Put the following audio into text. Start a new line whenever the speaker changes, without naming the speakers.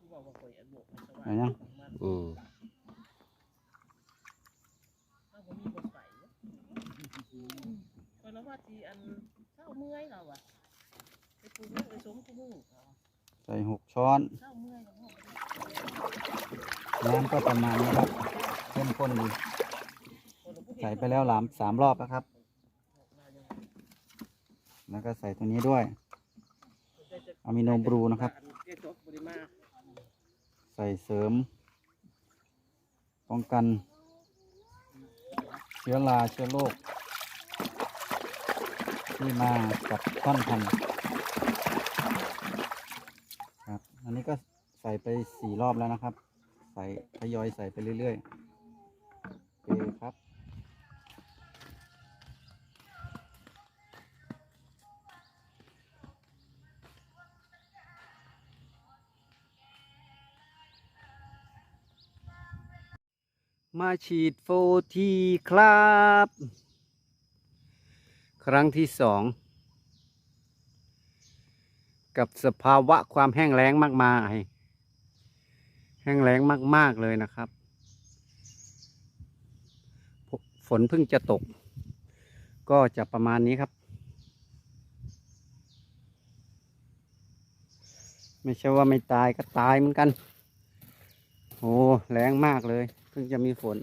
คือว่าบ่ค่อยอันโบกมันสว่าง
เอายัง
มัน
อืม
ถ้าบ่มีบ่ไปเนอะก็แล้วว่าสิอันเช้าเมื่อยเราอะไปปลูกเรื่องไปสมกูมือเอา
ใส่หกช้อน
เช้าเมื่อยแล้วเนาะ
น้ำก็ประมาณนี้ครับเข้มข้นดีใส่ไปแล้วหลามสามรอบนะครับ แล้วก็ใส่ตัวนี้ด้วยอะมิโนบลูนะครับ
เจ๊จบบ่ได้มา
ใส่เสริม ป้องกัน เชื้อราเชื้อโรคที่มากับต้นพันธุ์ครับ อันนี้ก็ใส่ไปสี่รอบแล้วนะครับ ใส่ทยอยใส่ไปเรื่อยๆโอเคครับ มาฉีดโฟทีครับ ครั้งที่สอง กับสภาวะความแห้งแล้งมากมายแห้งแล้งมาก ๆ เลยนะครับ ฝนเพิ่งจะตก ก็จะประมาณนี้ครับ ไม่ใช่ว่าไม่ตายก็ตายเหมือนกันโอ้แรงมากเลย เพิ่งจะมีฝน